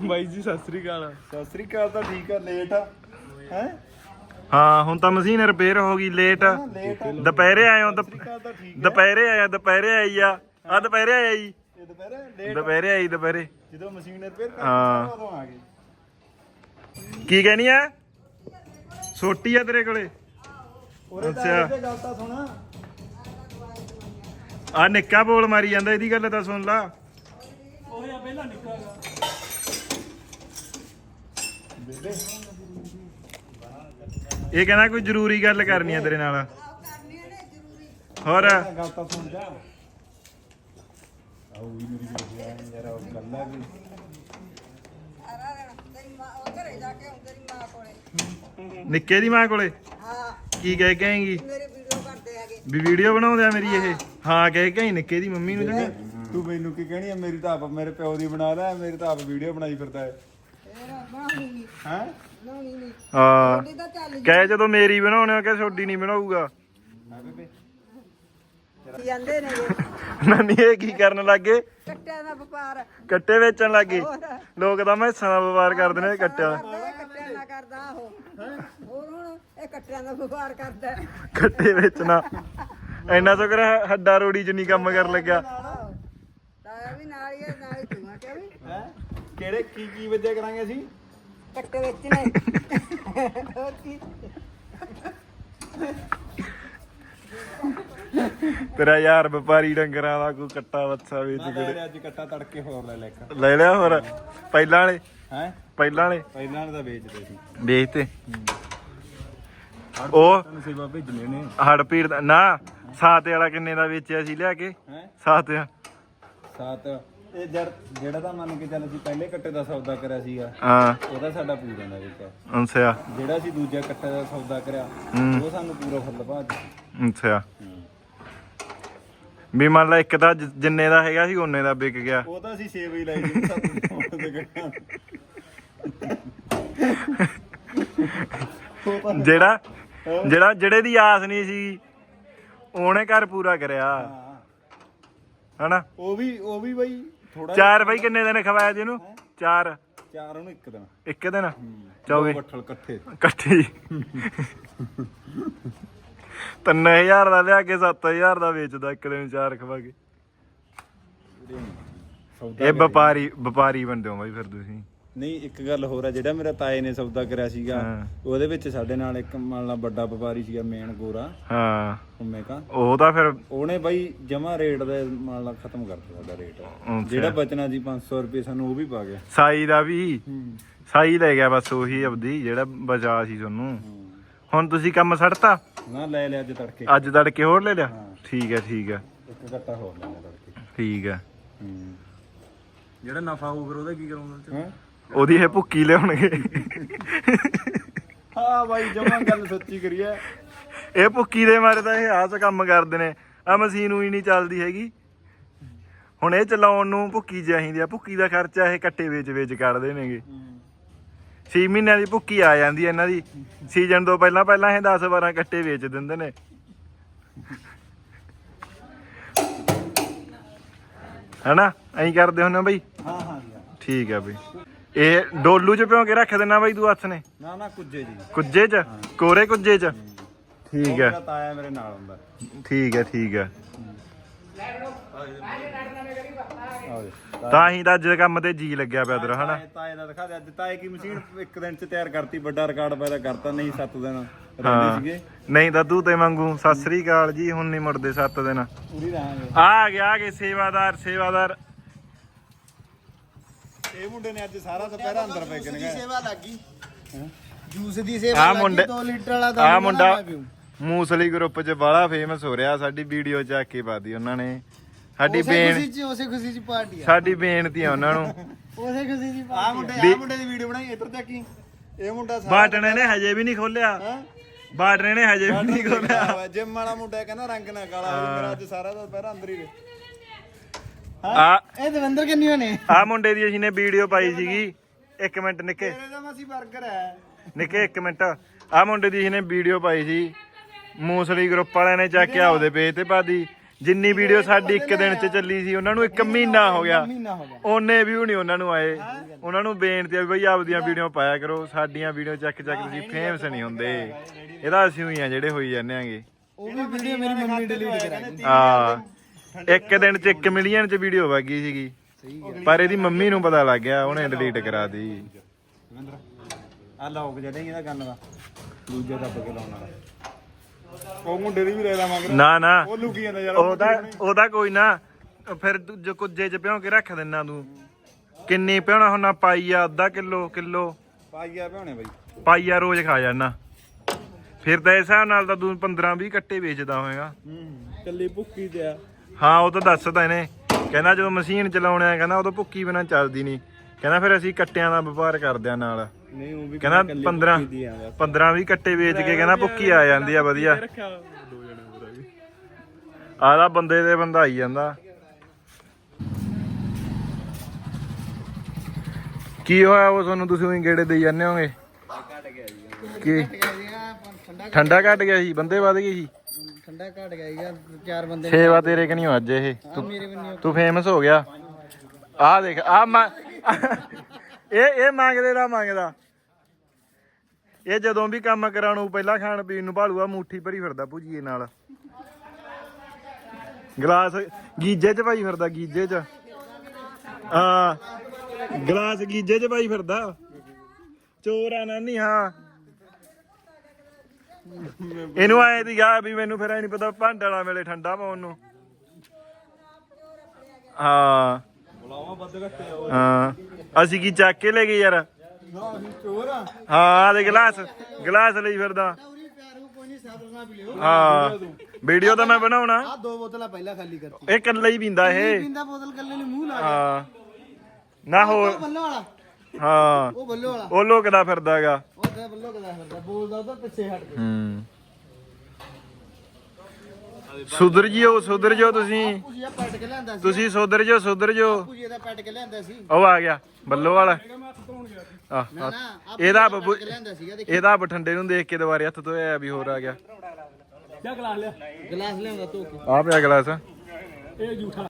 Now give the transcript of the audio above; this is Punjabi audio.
ਬਾਈ ਜੀ ਸਤਿ ਸ੍ਰੀ ਅਕਾਲ। ਸਤਿ ਸ੍ਰੀ ਅਕਾਲ ਤਾਂ ਠੀਕ ਆ ਲੇਟ ਆ। ਹੈ? ਹਾਂ ਹੁਣ ਤਾਂ ਮਸ਼ੀਨ ਰਿਪੇਅਰ ਹੋ ਗਈ ਲੇਟ ਦੁਪਹਿਰੇ ਆਏ ਹੋ ਦੁਪਹਿਰੇ ਆਇਆ ਦੁਪਹਿਰੇ ਆਈ ਆ। ਆ ਦੁਪਹਿਰੇ ਆਇਆ ਜੀ। ਇਹ ਦੁਪਹਿਰੇ? ਆਈ ਦੁਪਹਿਰੇ ਜਦੋਂ ਮਸ਼ੀਨ ਰਿਪੇਅਰ। ਕਰਦਾ ਉਦੋਂ ਆ ਗਏ। ਕੀ ਕਹਿਣੀ ਆ? ਛੋਟੀ ਆ ਤੇਰੇ ਕੋਲੇ? ਅੱਛਾ। ਆ ਨਿੱਕਾ ਬੋਲ ਮਾਰੀ ਜਾਂਦਾ ਇਹਦੀ ਗੱਲ ਤਾਂ ਸੁਣ ਲਾ। ਇਹ ਕਹਿੰਦਾ ਕੋਈ ਜ਼ਰੂਰੀ ਗੱਲ ਕਰਨੀ ਆ ਤੇਰੇ ਨਾਲ। ਹੋਰ। ਗੱਲ ਤਾਂ ਸੁਣ ਜਾ ਆਉ ਵੀ ਮੇਰੀ ਬੇਬੇ ਯਾਰ ਉਹ ਗੱਲ ਆ ਵੀ ਤੇਰੀ ਮਾਂ ਉਹ ਘਰੇ ਜਾ ਕੇ ਹੁਣ ਤੇਰੀ ਮਾਂ ਕੋਲੇ ਨਿੱਕੇ ਦੀ ਮਾਂ ਕੋਲੇ? ਹਾਂ ਕੀ ਕਹਿ ਕਹੇਂਗੀ ਮੇਰੇ ਵੀਡੀਓ ਕਰਦੇ ਹੈਗੇ ਵੀ ਵੀਡੀਓ ਬਣਾਉਂਦੇ ਆ ਮੇਰੀ ਇਹ। ਹਾਂ, ਕਹਿ ਕੇ ਆਈ ਨਿੱਕੇ ਦੀ ਮੰਮੀ ਨੂੰ ਚੰਗਾ ਤੂੰ ਮੈਨੂੰ ਕੀ ਕਹਿਣੀ ਆ? ਮੇਰੀ ਤਾਂ ਆਪ ਮੇਰੇ ਪਿਓ ਦੀ ਬਣਾ ਲੈ, ਮੇਰੀ ਤਾਂ ਆਪ ਵੀਡੀਓ ਬਣਾਈ ਫਿਰਦਾ ਹੈ ਹੈ। ਬਣਾਉਣੀ ਨਹੀਂ ਹਾਂ। ਉਹਦੀ ਤਾਂ ਚੱਲ ਕਹੇ ਜਦੋਂ ਮੇਰੀ ਬਣਾਉਣੇ ਕਿ ਛੋਡੀ ਨਹੀਂ ਬਣਾਊਗਾ। ਹਾਂ ਬੇਬੇ। ਜੀ ਜਾਂਦੇ ਨੇ ਗੇ। ਨਾਨੀ ਇਹ ਕੀ ਕਰਨ ਲੱਗੇ? ਕੱਟਿਆਂ ਦਾ ਵਪਾਰ। ਕੱਟੇ ਵੇਚਣ ਲੱਗੇ। ਲੋਕ ਤਾਂ ਮੈਸਾਂ ਦਾ ਵਪਾਰ ਕਰਦੇ ਨੇ ਕੱਟਿਆ ਕਰਦੇ ਕੱਟਿਆਂ ਦਾ ਕਰਦਾ ਉਹ। ਹੋਰ ਹੁਣ ਇਹ ਕੱਟਿਆਂ ਦਾ ਵਪਾਰ ਕਰਦਾ। ਹੈ। ਕੱਟੇ ਵੇਚਣਾ। ਇੰਨਾ ਸ਼ੁਕਰ ਹੈ ਹੱਡਾ ਰੋੜੀ ਚ ਨਹੀਂ ਕੰਮ ਕਰਨ ਲੱਗਿਆ। ਤਾਇਆ ਵੀ ਨਾਲ ਹੀ ਹੈ, ਨਾਲ ਹੀ ਤੂੰ ਆ ਕਿ ਵੀ। ਹੈ? ਕਿਹੜੇ ਕੀ ਕੀ ਵਜੇ ਕਰਾਂਗੇ ਅਸੀਂ? ਕੱਟੇ ਵੇਚਣੇ ਹੋਰ ਕੀ ਤੇਰਾ ਯਾਰ ਵਪਾਰੀ ਡੰਗਰਾਂ ਦਾ ਕੋਈ ਕੱਟਾ ਵੱਛਾ ਵੇਚ ਮੈਂ ਕੇ ਤਾਂ ਅੱਜ ਕੱਟਾ ਤੜਕੇ ਹੋਰ ਲੈ ਲੈ ਇੱਕ ਲੈ ਲਿਆ ਹੋਰ? ਪਹਿਲਾਂ ਵਾਲੇ? ਹੈ? ਪਹਿਲਾਂ ਵਾਲੇ? ਪਹਿਲਾਂ ਤਾਂ ਵੇਚਦੇ ਸੀ। ਵੇਚਤੇ। ਉਹ ਤੁਹਾਨੂੰ ਸੇਵਾ ਭੇਜਣੇ ਨੇ। ਹੜ ਪੀੜ ਦਾ ਨਾ ਸਾਤੇ ਵਾਲਾ ਕਿੰਨੇ ਦਾ ਵੇਚਿਆ ਸੀ ਲਿਆ ਕੇ? ਹੈ? ਸਾਤੇ ਸੱਤ ਇਹ ਜਰ ਜਿਹੜਾ ਤਾਂ ਮੰਨ ਕੇ ਚੱਲ ਅਸੀਂ ਪਹਿਲੇ ਕੱਟੇ ਦਾ ਸੌਦਾ ਕਰਿਆ ਸੀਗਾ ਹਾਂ। ਉਹਦਾ ਸਾਡਾ ਪੂਰਾ ਦਾ ਵਿੱਚ ਅੱਛਾ। ਜਿਹੜਾ ਅਸੀਂ ਦੂਜਾ ਕੱਟੇ ਦਾ ਸੌਦਾ ਕਰਿਆ ਹੂੰ। ਉਹ ਸਾਨੂੰ ਪੂਰਾ ਫੁੱਲ ਭਾਜ ਅੱਛਾ। ਵੀ ਮੰਨ ਲਾ ਇੱਕ ਤਾਂ ਜ- ਜਿੰਨੇ ਦਾ ਹੈਗਾ ਸੀ ਉਹਨੇ ਦਾ ਵਿਕ ਗਿਆ। ਉਹ ਤਾਂ ਅਸੀਂ ਸੇਵ ਹੀ ਲਾਈ ਜੀ ਸੱਤ ਦੇ ਕੱਟਾਂ ਉਹ ਤਾਂ ਜਿਹੜਾ ਜਿਹੜਾ ਜਿਹੜੇ ਦੀ ਆਸ ਨਹੀਂ ਸੀ ਉਹਨੇ ਘਰ ਪੂਰਾ ਕਰਿਆ। ਹਨਾ? ਉਹ ਵੀ ਉਹ ਵੀ ਬਈ ਥੋੜਾ ਚਾਰ ਬਈ ਕਿੰਨੇ ਦਿਨ ਖਵਾਇਆ ਜੀ ਇਹਨੂੰ? ਚਾਰ। ਚਾਰ ਉਹਨੂੰ ਇੱਕ ਦਿਨ। ਇੱਕ ਦਿਨ? ਦੋ 24 ਬੱਠਲ ਇਕੱਠੇ। ਇਕੱਠੇ। ਤਿੰਨ ਹਜ਼ਾਰ ਦਾ ਲਿਆ ਕੇ 7000 ਦਾ ਵੇਚਦਾ ਇੱਕ ਦਿਨ ਚਾਰ ਖਵਾ ਕੇ। ਇਹ ਵਪਾਰੀ ਵਪਾਰੀ ਬੰਦੇ ਹੋ ਬਾਈ ਫਿਰ ਤੁਸੀਂ। ਨਹੀਂ ਇੱਕ ਗੱਲ ਹੋਰ ਆ ਜਿਹੜਾ ਮੇਰਾ ਤਾਏ ਨੇ ਸੌਦਾ ਕਰਿਆ ਸੀਗਾ। ਉਹਦੇ ਵਿੱਚ ਸਾਡੇ ਨਾਲ ਇੱਕ ਮੰਨ ਲਾ ਵੱਡਾ ਵਪਾਰੀ ਸੀਗਾ ਮੇਨ ਗੋਰਾ। ਹਾਂ। ਉਮੇ ਕਾ ਉਹ ਤਾਂ ਫਿਰ ਉਹਨੇ ਬਾਈ ਜਮਾ ਰੇਟ ਦਾ ਮੰਨ ਲਾ ਖਤਮ ਕਰਤਾ ਸਾਡਾ ਰੇਟ। ਜਿਹੜਾ ਬਚਣਾ ਸੀ 500 ਰੁਪਏ ਸਾਨੂੰ ਉਹ ਵੀ ਪਾ ਗਿਆ। ਸਾਈ ਦਾ ਵੀ? ਹੂੰ। ਸਾਈ ਲੈ ਗਿਆ ਬਸ ਉਹੀ ਅਵਦੀ ਜਿਹੜਾ ਬਚਾ ਸੀ ਤੁਹਾਨੂੰ। ਹੁਣ ਤੁਸੀਂ ਕੰਮ ਛੱਡਤਾ ਨਾ ਲੈ ਲਿਆ ਅੱਜ ਤੜਕੇ। ਅੱਜ ਤੜਕੇ ਹੋਰ ਲੈ ਲਿਆ। ਠੀਕ ਹੈ ਠੀਕ ਹੈ। ਇੱਕ ਘੱਟਾ ਹੋਰ ਲੈ ਲਿਆ ਤੜਕੇ। ਠੀਕ ਹੈ। ਹੂੰ। ਜਿਹੜਾ ਨਫਾ ਹੋਊ ਫਿਰ ਉਹਦਾ ਕੀ ਕਰੋਗੇ ਹੈਂ? ਉਹਦੀ ਇਹ ਭੁੱਕੀ ਲਿਆਉਣਗੇ। ਹਾਂ ਬਾਈ ਜਮਾ ਗੱਲ ਸੱਚੀ ਕਰੀਏ। ਇਹ ਭੁੱਕੀ ਦੇ ਮਾਰੇ ਤਾਂ ਇਹ ਆਸ ਕੰਮ ਕਰਦੇ ਨੇ। ਆ ਮਸ਼ੀਨ ਹੀ ਨਹੀਂ ਚੱਲਦੀ ਹੈਗੀ। ਹੁਣ ਇਹ ਚਲਾਉਣ ਨੂੰ ਭੁੱਕੀ ਚਾਹੀਦੀ ਆ। ਭੁੱਕੀ ਦਾ ਖਰਚਾ ਇਹ ਕੱਟੇ ਵੇਚ ਵੇਚ ਕੱਢਦੇ ਨੇਗੇ। 6 ਮਹੀਨਿਆਂ ਦੀ ਭੁੱਕੀ ਆ ਜਾਂਦੀ ਹੈ ਇਹਨਾਂ ਦੀ। ਸੀਜ਼ਨ ਤੋਂ ਪਹਿਲਾਂ ਪਹਿਲਾਂ ਇਹ 10 12 ਕੱਟੇ ਵੇਚ ਦਿੰਦੇ ਨੇ। ਹੈਨਾ? ਐਂ ਕਰਦੇ ਹੁੰਦੇ ਬਈ? ਹਾਂ ਹਾਂ। ਠੀਕ ਆ ਬਈ। ਇਹ ਡੋਲੂ ਚ ਭਿਉਂ ਕੇ ਰੱਖ ਦੇਣਾ ਬਈ ਤੂੰ ਹੱਥ ਨੇ। ਨਾ ਨਾ ਕੁੱਜੇ ਜੀ। ਕੁੱਜੇ ਚ? ਕੋਰੇ ਕੁੱਜੇ ਚ? ਠੀਕ ਹੈ। ਮੇਰਾ ਤਾਇਆ ਮੇਰੇ ਨਾਲ ਹੁੰਦਾ। ਠੀਕ ਹੈ ਠੀਕ ਹੈ। ਤਾਂ ਹੀ ਤਾਂ ਅੱਜ ਕੰਮ ਤੇ ਜੀ ਲੱਗਿਆ ਪਿਆ ਤੇਰਾ ਹਨਾ? ਤਾਏ- ਦਾ ਦਿਖਾ ਦੇ ਅੱਜ ਤਾਏ ਕੀ ਮਸ਼ੀਨ ਇੱਕ ਦਿਨ ਚ ਤਿਆਰ ਕਰਤੀ ਵੱਡਾ ਰਿਕਾਰਡ ਪੈਦਾ ਕਰਤਾ ਨਹੀਂ 7 ਦਿਨ ਰਹਿੰਦੇ ਹਾਂ। ਸੀਗੇ। ਨਹੀਂ ਤਾਂ ਤੂੰ ਤੇ ਮੰਗੂ ਸਤਿ ਸ੍ਰੀ ਅਕਾਲ ਜੀ ਹੁਣ ਨਹੀਂ ਮੁੜਦੇ 7 ਦਿਨ। ਪੂਰੀ ਰਹਾਂਗੇ। ਆ ਗਿਆ ਆ ਗਏ ਸੇਵਾਦਾਰ ਸੇਵਾਦਾਰ। ਇਹ ਮੁੰਡੇ ਨੇ ਅੱਜ ਸਾਰਾ ਦੁਪਹਿਰ ਅੰਦਰ ਪੈ ਗਏ ਸੇਵਾ ਲੱਗੀ ਜੂਸ ਦੀ ਸੇਵਾ ਆ ਲੱਗੀ ਮੁੰਡੇ 2 ਲੀਟਰ ਵਾਲਾ ਆ ਦੁੱਧ ਮੁੰਡਾ। ਮੂਸਲੀ ਗਰੁੱਪ ਚ ਬਾਲਾ ਫੇਮਸ ਹੋ ਰਿਹਾ ਸਾਡੀ ਵੀਡੀਓ ਚੱਕ ਕੇ ਪਾਦੀ ਉਹਨਾਂ ਨੇ। ਸਾਡੀ ਬੇਨ ਖੁਸ਼ੀ ਚ ਉਸੇ ਖੁਸ਼ੀ ਚ ਪਾਰਟੀ ਆ। ਸਾਡੀ ਬੇਨਤੀ ਆ ਉਹਨਾਂ ਨੂੰ। ਉਸੇ ਖੁਸ਼ੀ ਚ ਆ ਪਾਰਟੀ ਮੁੰਡੇ ਵੀ- ਆ ਮੁੰਡੇ ਦੀ ਵੀਡੀਓ ਬਣਾਈ ਇੱਧਰ ਤੱਕ ਹੀ। ਇਹ ਮੁੰਡਾ ਸਾਰਾ ਬਾਟਣੇ ਨੇ ਹਜੇ ਵੀ ਨਹੀਂ ਖੋਲਿਆ ਬਾਟਣੇ ਨੇ ਹਜੇ ਵੀ ਨਹੀਂ ਖੋਲਿਆ ਜਿਮ ਵਾਲਾ ਮੁੰਡਾ ਕਹਿੰਦਾ ਰੰਗ ਨਾ ਕਾਲਾ ਹੋਵੇ ਮੇਰਾ ਅੱਜ ਸਾਰਾ ਦੁਪਹਿਰ ਅੰਦਰ ਹੀ ਰਹੇ। ਆ। ਇਹ ਦਵਿੰਦਰ ਕਿੰਨੀਆਂ ਨੇ? ਆ ਮੁੰਡੇ ਦੀ ਅਸੀਂ ਨੇ ਵੀਡੀਓ ਪਾਈ ਸੀਗੀ। ਇੱਕ ਮਿੰਟ ਨਿੱਕੇ। ਤੇਰੇ ਦਾ ਮਸੀ 버ਗਰ ਹੈ। ਨਿੱਕੇ ਇੱਕ ਮਿੰਟ। ਆ ਮੁੰਡੇ ਦੀ ਇਹਨੇ ਵੀਡੀਓ ਪਾਈ ਸੀ। ਮੂਸਲੀ ਗਰੁੱਪ ਵਾਲਿਆਂ ਨੇ ਚੱਕ ਕੇ ਆਪਦੇ ਪੇਜ ਤੇ ਪਾਦੀ ਜਿੰਨੀ ਵੀਡੀਓ ਸਾਡੀ ਇੱਕ ਦਿਨ ਚ ਚੱਲੀ ਸੀ ਉਹਨਾਂ ਨੂੰ ਇੱਕ ਮਹੀਨਾ ਹੋ ਗਿਆ। ਉਹਨੇ ਵੀ ਨਹੀਂ ਉਹਨਾਂ ਨੂੰ ਆਏ। ਉਹਨਾਂ ਨੂੰ ਬੇਨਤੀ ਆ ਵੀ ਬਈ ਆਪਦੀਆਂ ਵੀਡੀਓ ਪਾਇਆ ਕਰੋ। ਸਾਡੀਆਂ ਵੀਡੀਓ ਚੱਕ ਚੱਕ ਤੁਸੀਂ ਫੇਮਸ ਨਹੀਂ ਹੁੰਦੇ। ਇਹਦਾ ਅਸੀਂ ਹੀ ਆ ਜਿਹੜੇ ਹੋਈ ਜਾਂਦੇ ਆਂਗੇ। ਉਹ ਵੀ ਵੀਡੀਓ ਮੇਰੀ ਮੰਮੀ ਡਿਲੀਟ ਕਰਾ ਗਈ ਆ ਇੱਕ ਦਿਨ ਚ 1 ਮਿਲੀਅਨ ਚ ਵੀਡੀਓ ਵਾਗੀ ਸੀਗੀ। ਪਰ ਇਹਦੀ ਮੰਮੀ ਨੂੰ ਪਤਾ ਲੱਗ ਗਿਆ ਉਹਨੇ ਡਿਲੀਟ ਕਰਾ ਦੀ ਆ ਲੋਕ ਜਿਹੜੇ ਇਹਦਾ ਕੰਨ ਦਾ। ਦੂਜੇ ਦੱਬ ਕੇ ਲਾਉਣ ਵਾਲਾ। ਉਹ ਮੁੰਡੇ ਦੀ ਵੀ ਲੈ ਲਾਵਾਂਗੇ ਨਾ ਨਾ। ਉਹ ਲੁਕੀ ਜਾਂਦਾ ਯਾਰ ਉਹਦਾ ਉਹਦਾ ਕੋਈ ਨਾ। ਫਿਰ ਜੋ ਕੁੱਜੇ ਚ ਭਿਉਂ ਕੇ ਰੱਖ ਦਿੰਨਾ ਤੂੰ। ਕਿੰਨੀ ਭਿਉਣਾ ਪਾਈਆ ਅੱਧਾ ਕਿਲੋ ਕਿਲੋ। ਪਾਈਆ ਭਿਉਣੇ ਬਾਈ। ਪਾਈਆ ਰੋਜ਼ ਖਾ ਜਾਣਾ ਫਿਰ ਤਾਂ ਇਸ ਹਿਸਾਬ ਨਾਲ ਤਾਂ ਤੂੰ 15 20 ਕੱਟੇ ਵੇਚਦਾ ਹੋਵੇਗਾ ਹੂੰ ਕੱਲੀ ਭੁੱਕੀ ਤੇ ਆ। ਹਾਂ ਉਹ ਤਾਂ ਦੱਸਦਾ ਇਹਨੇ। ਕਹਿੰਦਾ ਜਦੋਂ ਮਸ਼ੀਨ ਚਲਾਉਣਾ ਕਹਿੰਦਾ ਉਦੋਂ ਭੁੱਕੀ ਬਿਨਾਂ ਚੱਲਦੀ ਨਹੀਂ। ਕਹਿੰਦਾ ਫਿਰ ਅਸੀਂ ਕੱਟਿਆਂ ਦਾ ਵਪਾਰ ਕਰਦੇ ਆ ਨਾਲ। ਨਹੀਂ ਉਹ ਵੀ ਕਹਿੰਦਾ ਕੱਲੀ 15 ਭੁੱਕੀ ਦੀ ਆ ਬਸ। 15 20 ਕੱਟੇ ਵੇਚ ਕੇ ਕਹਿੰਦਾ ਭੁੱਕੀ ਆ ਜਾਂਦੀ ਆ ਵਧੀਆ। ਦੋ ਵੀ। ਆਹਦਾ ਬੰਦੇ ਦੇ ਬੰਦਾ ਆਈ ਜਾਂਦਾ। ਕੀ ਹੋਇਆ ਉਹ ਤੁਹਾਨੂੰ ਤੁਸੀਂ ਉਹੀ ਗੇੜੇ ਦੇਈ ਜਾਂਦੇ ਹੋਗੇ? ਕੀ? ਠੰਡਾ ਠੰਡਾ ਘਟ ਗਿਆ ਸੀ ਬੰਦੇ ਵਧ ਗਏ ਸੀ ਠੰਡਾ ਘਟ ਗਿਆ ਯਾਰ ਚਾਰ ਬੰਦੇ ਸੇਵਾ ਤੇਰੇ ਕਿ ਨਹੀਂ ਅੱਜ ਇਹ। ਤੂੰ ਮੇਰੇ ਤੂੰ ਫੇਮਸ ਹੋ ਗਿਆ। ਆਹ ਦੇਖ ਆ ਇਹ ਇਹ ਮੰਗਦੇ ਦਾ ਮੰਗਦਾ। ਇਹ ਜਦੋਂ ਵੀ ਕੰਮ ਕਰਾਣੂ ਪਹਿਲਾਂ ਖਾਣ ਪੀਣ ਨੂੰ ਭਾਲੂਆ ਮੁੱਠੀ ਭਰੀ ਫਿਰਦਾ ਭੁਜੀਏ ਨਾਲ। ਗਲਾਸ ਗੀਜੇ ਚ ਭਾਈ ਫਿਰਦਾ ਗੀਜੇ ਚ। ਹਾਂ ਗਲਾਸ ਗੀਜੇ ਚ ਭਾਈ ਫਿਰਦਾ। ਚੋਰ ਆ ਨਾਨੀ ਹਾਂ। ਇਹਨੂੰ ਆਏ ਦੀ ਗਾ ਵੀ ਮੈਨੂੰ ਫਿਰ ਐ ਨਹੀਂ ਪਤਾ ਭਾਂਡਾ ਵਾਲਾ ਠੰਡਾ ਪਾਉਣ ਨੂੰ। ਹਾਂ। ਹਾਂ। ਅਸੀਂ ਕੀ ਚੱਕ ਕੇ ਲੈ ਗਏ ਯਾਰ? ਹਾਂ ਆ ਦੇ ਗਲਾਸ ਗਲਾਸ ਲਈ ਫਿਰਦਾ। ਪੂਰੀ ਪਿਆਰ ਨੂੰ ਕੋਈ ਨਹੀਂ ਸਾਥ ਸਾਥ ਪੀ ਲਿਓ ਹਾਂ। ਵੀਡੀਓ ਤਾਂ ਮੈਂ ਬਣਾਉਣਾ। ਆ ਦੋ ਬੋਤਲਾਂ ਪਹਿਲਾਂ ਖਾਲੀ ਕਰਤੀ ਇਹ ਇਕੱਲਾ ਹੀ ਪੀਂਦਾ ਇਹ। ਪੀਂਦਾ ਬੋਤਲ ਕੱਲੇ ਨੇ ਮੂੰਹ ਲਾ ਹਾਂ। ਨਾ ਹੋਰ। ਉਹ ਬੱਲੋ ਵਾਲਾ। ਹਾਂ। ਉਹ ਬੱਲੋ ਵਾਲਾ। ਉਹ ਲੋਕਦਾ ਫਿਰਦਾਗਾ ਉਹ ਤੇ ਬੱਲੋ ਕਦਾ ਫਿਰਦਾ ਬੋਲਦਾ ਉਹਦਾ ਪਿੱਛੇ ਹਟ ਕੇ। ਹੂੰ। ਸੁਧਰ ਜਿਓ ਸੁਧਰ ਜਿਓ ਤੁਸੀਂ। ਭੁਜੀਆ ਪੱਟ ਕੇ ਲਿਆਂਦਾ ਸੀ। ਤੁਸੀਂ ਸੁਧਰ ਜਿਓ ਸੁਧਰ ਜਿਓ। ਭੁਜੀਆ ਦਾ ਪੱਟ ਕੇ ਲਿਆਂਦਾ ਸੀ। ਉਹ ਆ ਗਿਆ ਬੱਲੋ ਵਾਲਾ। ਨਾ। ਨਾ ਇਹਦਾ ਪੱਟ ਬੱਬੂ ਕੇ ਲਿਆਂਦਾ ਸੀਗਾ ਦੇਖ। ਇਹਦਾ ਬਠੰਡੇ ਨੂੰ ਦੇਖ ਕੇ ਦੁਬਾਰੇ ਹੱਥ ਧੋਇਆ ਵੀ ਹੋਰ ਆ ਗਿਆ। ਗਲਾਸ ਲਿਆਂਦਾ ਧੋ ਕੇ। ਆ ਪਿਆ ਗਲਾਸ। ਇਹ ਝੂਠਾ